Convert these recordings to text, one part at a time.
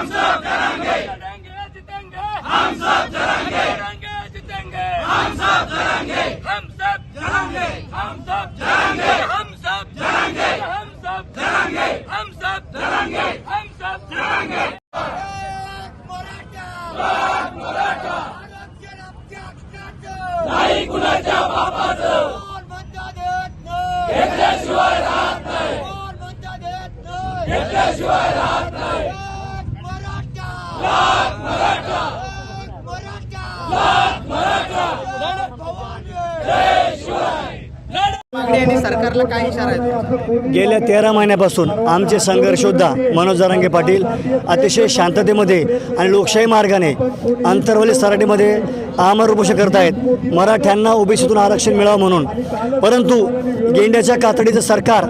हम सब करेंगे हम सब करेंगे हम सब करेंगे हम सब करेंगे हम सब करेंगे हम सब करेंगे हम सब करेंगे हम सब करेंगे हम सब करेंगे नाही कुणाच्या बापाचं घेतल्याशिवाय राहत नाही घेतल्याशिवाय राहत नाही लाख मराठा लाख मराठा जय शिवाय लढ मागणी आणि सरकारला काय इशारा आहे? गेल्या तेरा महिन्यापासून आमचे संघर्षसुद्धा मनोज जरांगे पाटील अतिशय शांततेमध्ये आणि लोकशाही मार्गाने अंतरवली सराटीमध्ये आमर उपोषण करत आहेत. मराठ्यांना ओबीसीतून आरक्षण मिळावं म्हणून. परंतु गेंड्याच्या कातडीचं सरकार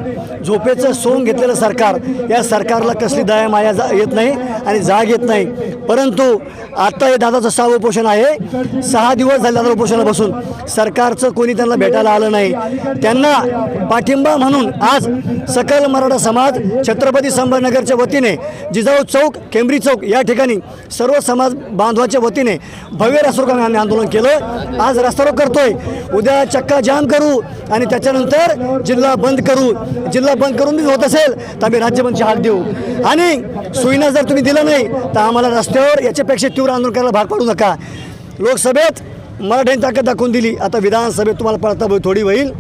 झोपेचं सोंग घेतलेलं सरकार या सरकारला कसली दया माया जा येत नाही आणि जाग येत नाही. परंतु आता हे दादाचं सहा उपोषण आहे. सहा दिवस झाले दादा उपोषणाला बसून. सरकारचं कोणी त्यांना भेटायला आलं नाही. त्यांना पाठिंबा म्हणून आज सकल मराठा समाज छत्रपती संभाजीनगरच्या वतीने जिजाऊ चौक केंब्री चौक या ठिकाणी सर्व समाज बांधवाच्या वतीने भव्य राष्ट्रकामी आम्ही आंदोलन केलं. आज रस्ता करतोय. उद्या चक्का जाम करू आणि त्याच्यानंतर जिल्हा बंद करू. जिल्हा बंद करून होत असेल तर आम्ही राज्यबंदची हात देऊ. आणि सुईना जर तुम्ही दिलं नाही तर आम्हाला रस्त्यावर याच्यापेक्षा तीव्र आंदोलन करायला भाग पाडू नका. लोकसभेत मराठ्यांनी ताकद दाखवून दिली. आता विधानसभेत तुम्हाला पळता थोडी होईल.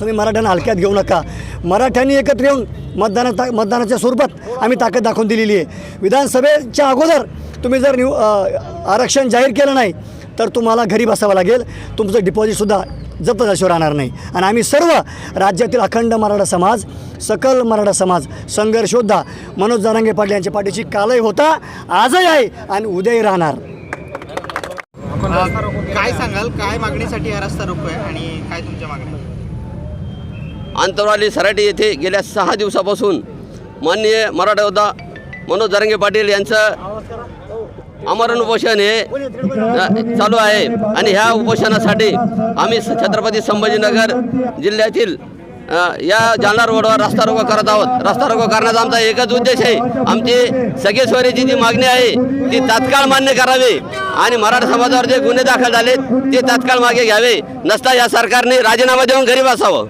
तुम्ही मराठ्यांना हलक्यात घेऊ नका. मराठ्यांनी एकत्र येऊन मतदाना ता मतदानाच्या स्वरूपात आम्ही ताकद दाखवून दिलेली आहे. विधानसभेच्या अगोदर तुम्ही जर निव आरक्षण जाहीर केलं नाही तर तुम्हाला घरी बसावं लागेल. तुमचं डिपॉझिटसुद्धा जप्त झाल्याशिवाय राहणार नाही. आणि आम्ही सर्व राज्यातील अखंड मराठा समाज सकल मराठा समाज संघर्ष योद्धा मनोज जरांगे पाटील यांच्या पाठीची कालही होता आजही आहे आणि उद्याही राहणार. काय सांगाल? काय मागणीसाठी हा रस्ता रोको आहे आणि काय तुमच्या मागण्या? आंतरवाली सराटी येथे गेल्या सहा दिवसापासून माननीय मराठा योद्धा मनोज जरंगे पाटील यांचं आमरण उपोषण हे चालू आहे. आणि ह्या उपोषणासाठी आम्ही छत्रपती संभाजीनगर जिल्ह्यातील या जालना रोडवर रस्ता रोको करत आहोत. रस्ता रोको करण्याचा आमचा एकच उद्देश आहे. आमची सगेश्वरीची जी मागणी आहे ती तात्काळ मान्य करावी. आणि मराठा समाजावर जे गुन्हे दाखल झाले ते तात्काळ मागे घ्यावे. नसता या सरकारने राजीनामा देऊन गरीब असावं.